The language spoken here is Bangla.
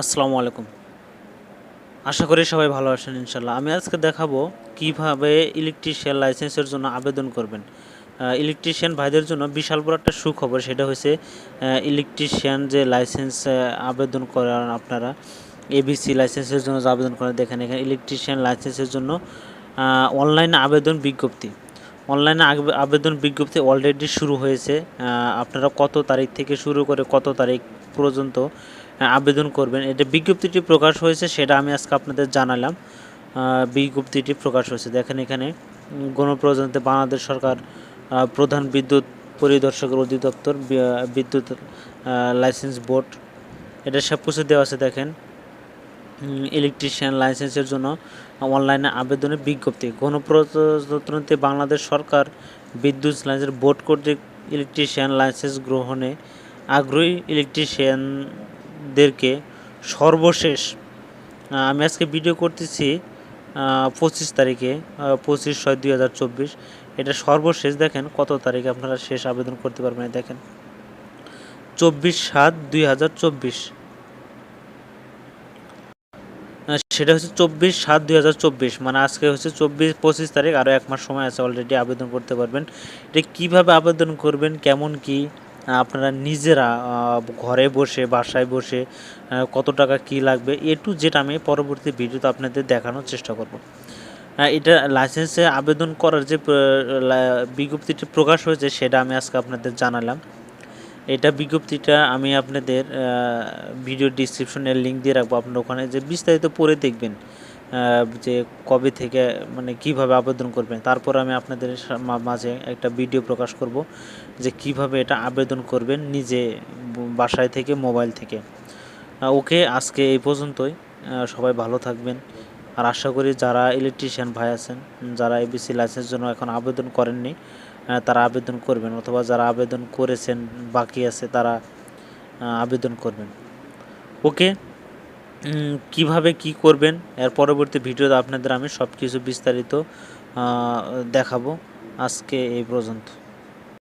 আসসালামু আলাইকুম। আশা করি সবাই ভালো আছেন ইনশাল্লাহ আমি আজকে দেখাবো কীভাবে ইলেকট্রিশিয়ান লাইসেন্সের জন্য আবেদন করবেন। ইলেকট্রিশিয়ান ভাইদের জন্য বিশাল বড় একটা সুখবর, সেটা হচ্ছে ইলেকট্রিশিয়ান যে লাইসেন্স আবেদন করার আপনারা এবিসি লাইসেন্সের জন্য যে আবেদন করেন, দেখেন এখানে ইলেকট্রিশিয়ান লাইসেন্সের জন্য অনলাইনে আবেদন বিজ্ঞপ্তি। অনলাইনে আবেদন বিজ্ঞপ্তি অলরেডি শুরু হয়েছে। আপনারা কত তারিখ থেকে শুরু করে কত তারিখ পর্যন্ত আবেদন করবেন। এটা বিজ্ঞপ্তিটি প্রকাশ হয়েছে, সেটা আমি আজকে আপনাদের জানালাম। বিজ্ঞপ্তিটি প্রকাশ হয়েছে। দেখেন এখানে গণপ্রজাতন্ত্রী বাংলাদেশ সরকার প্রধান বিদ্যুৎ পরিদর্শকের অধিদপ্তর বিদ্যুৎ লাইসেন্স বোর্ড। এটা সব কিছু দেওয়া আছে, দেখেন। ইলেকট্রিশিয়ান লাইসেন্সের জন্য অনলাইনে আবেদনের বিজ্ঞপ্তি। গণপ্রজাতন্ত্রী বাংলাদেশ সরকার বিদ্যুৎ লাইসেন্স বোর্ড কর্তৃক ইলেকট্রিশিয়ান লাইসেন্স গ্রহণে আগ্রহী ইলেকট্রিশিয়ানদেরকে সর্বশেষ আমি আজকে ভিডিও করতেছি পঁচিশ তারিখে পঁচিশ ছয় দুই হাজার চব্বিশ। এটা সর্বশেষ দেখেন কত তারিখে আপনারা শেষ আবেদন করতে পারবেন দেখেন। চব্বিশ সাত দুই হাজার চব্বিশ। সেটা হচ্ছে চব্বিশ সাত দুই হাজার চব্বিশ মানে আজকে হচ্ছে চব্বিশ, পঁচিশ তারিখ আরও এক মাস সময় আছে অলরেডি আবেদন করতে পারবেন। এটা কীভাবে আবেদন করবেন, কেমন কি? আপনারা নিজেরা ঘরে বসে, বাসায় বসে কত টাকা কি লাগবে এ টু জেড আমি পরবর্তী ভিডিওতে আপনাদের দেখানোর চেষ্টা করব। এটা লাইসেন্সে আবেদন করার যে বিজ্ঞপ্তিটি প্রকাশ হয়েছে, সেটা আমি আজকে আপনাদের জানালাম। এটা বিজ্ঞপ্তিটা আমি আপনাদের ভিডিও ডিসক্রিপশনের লিঙ্ক দিয়ে রাখব। আপনার ওখানে যে বিস্তারিত পড়ে দেখবেন। যে কবে থেকে মানে কীভাবে আবেদন করবেন, তারপর আমি আপনাদের মাঝে একটা ভিডিও প্রকাশ করব যে কীভাবে এটা আবেদন করবেন নিজে বাসায় থেকে, মোবাইল থেকে। ওকে আজকে এই পর্যন্তই। সবাই ভালো থাকবেন। আর আশা করি যারা ইলেকট্রিশিয়ান ভাই আছেন, যারা এবিসি লাইসেন্সের জন্য এখন আবেদন করেননি তারা আবেদন করবেন, অথবা যারা আবেদন করেছেন, বাকি আছে তারা আবেদন করবেন। ওকে। কীভাবে কি করবেন? এর পরবর্তী ভিডিওতে আপনাদের আমি সব কিছু বিস্তারিত দেখাবো। আজকে এই পর্যন্ত।